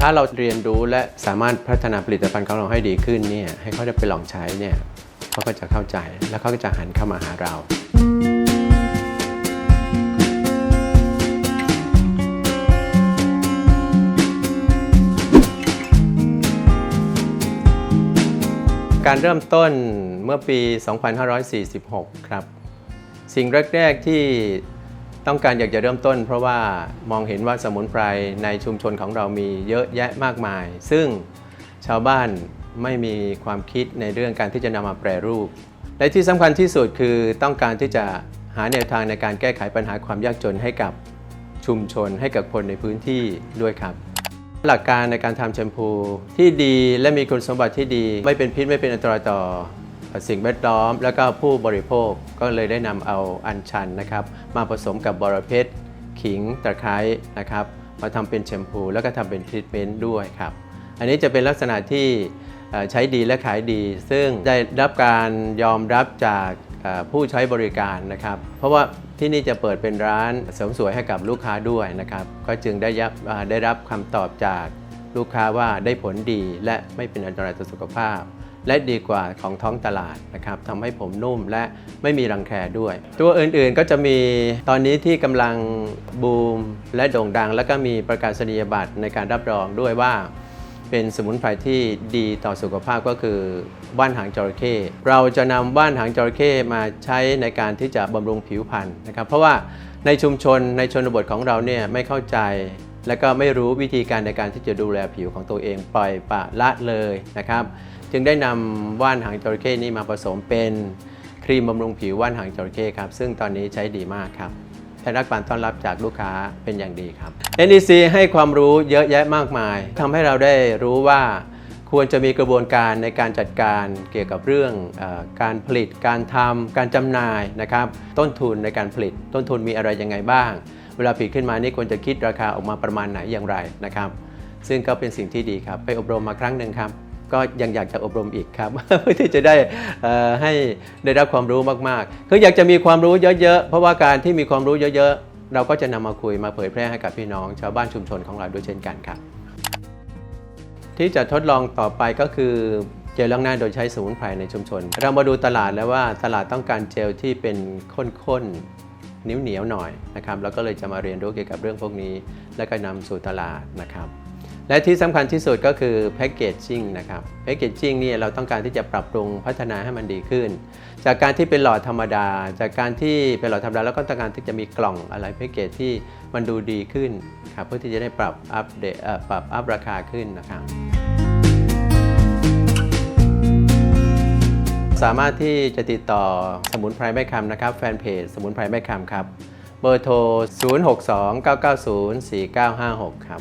ถ้าเราเรียนรู้และสามารถพัฒนาผลิตภัณฑ์ของเราให้ดีขึ้นเนี่ยให้เขาได้ไปลองใช้เนี่ยเขาก็จะเข้าใจแล้วเขาก็จะหันเข้ามาหาเราการเริ่มต้นเมื่อปี 2546 ครับ สิ่งแรก ๆ ที่ ต้องการอยากจะเริ่มต้น เพราะว่ามองเห็นว่าสมุนไพรในชุมชนของเรามีเยอะแยะมากมาย ซึ่งชาวบ้านไม่มีความคิดในเรื่องการที่จะนำมาแปรรูป และที่สำคัญที่สุดคือต้องการที่จะหาแนวทางในการแก้ไขปัญหาความยากจนให้กับชุมชนให้กับคนในพื้นที่ด้วยครับ หลักการในการทำแชมพูที่ดีและมีคุณสมบัติที่ดี ไม่เป็นพิษไม่เป็นอันตรายต่อ สิ่งแวดล้อม แล้วก็ผู้บริโภคก็เลยได้นำเอาอัญชันนะครับ มาผสมกับบอระเพ็ดขิงตะไคร้นะครับ มาทำเป็นแชมพู แล้วก็ทำเป็นทรีทเมนต์ด้วยครับ อันนี้จะเป็นลักษณะที่ใช้ดีและขายดี ซึ่งได้รับการยอมรับจากผู้ใช้บริการนะครับ เพราะว่าที่นี่จะเปิดเป็นร้านเสริมสวยให้กับลูกค้าด้วยนะครับ ก็จึงได้รับได้รับคำตอบจากลูกค้าว่าได้ผลดีและไม่เป็นอันตรายต่อสุขภาพ และดีกว่าของท้องตลาดนะครับทำให้ผมนุ่มและไม่มีรังแคด้วย ตัวอื่นๆก็จะมีตอนนี้ที่กำลังบูมและโด่งดัง แล้วก็มีประกาศนียบัตรในการรับรองด้วยว่าเป็นสมุนไพรที่ดีต่อสุขภาพก็คือว่านหางจระเข้เราจะนำว่านหางจระเข้มาใช้ในการที่จะบำรุงผิวพรรณนะครับ เพราะว่าในชุมชนในชนบทของเราเนี่ยไม่เข้าใจ และก็ไม่รู้วิธีการในการที่จะดูแลผิวของตัวเองปล่อยปละละเลยนะครับ จึงได้นำว่านหางจระเข้นี้มาผสมเป็นครีมบำรุงผิวว่านหางจระเข้ครับ ซึ่งตอนนี้ใช้ดีมากครับได้รับการต้อนรับจากลูกค้าเป็นอย่างดีครับ NEC ให้ความรู้เยอะแยะมากมายทำให้เราได้รู้ว่าควรจะมีกระบวนการในการจัดการเกี่ยวกับเรื่องอการผลิต การทำการจำหน่ายนะครับ ต้นทุนในการผลิต ต้นทุนมีอะไรยังไงบ้าง เวลาผลิตขึ้นมานี่ควรจะคิดราคาออกมาประมาณไหนอย่างไรนะครับ ซึ่งก็เป็นสิ่งที่ดีครับ ไปอบรมมาครั้งหนึ่งครับ ก็ยังอยากจะอบรมอีกครับ เพื่อที่จะได้ให้ได้รับความรู้มากๆ คืออยากจะมีความรู้เยอะๆ เพราะว่าการที่มีความรู้เยอะๆ เราก็จะนำมาคุยมาเผยแพร่ให้กับพี่น้อง ชาวบ้านชุมชนของเราด้วยเช่นกันครับ ที่จะทดลองต่อไปก็คือเจลล้างหน้าโดยใช้สมุนไพรในชุมชน เรามาดูตลาดแล้วว่าตลาดต้องการเจลที่เป็นข้นๆ นียวเหนียวๆหน่อยนะครับเราก็เลยจะมาเรียนรู้เกี่ยวกับเรื่องพวกนี้ แล้วก็นำสู่ตลาดนะครับและที่สำคัญที่สุดก็คือแพ c เกจจิ้งนะครับแพ c เกจจิ้งนี่เราต้องการที่จะปรับปรุงพัฒนาให้มันดีขึ้น จากการที่เป็นหลอดธรรมดา จากการที่เป็นหลอดธรรมดา แล้วก็ต้องการที่จะมีกล่องอะไรแพ c เกจที่มันดูดีขึ้นครับเพื่อที่จะได้ปรับอัปเดตปรับอัพราคาขึ้นนะครับ สามารถที่จะติดต่อสมุนไพรแม่คำนะครับ แฟนเพจสมุนไพรแม่คำครับ เบอร์โทร 062 990 4956 ครับ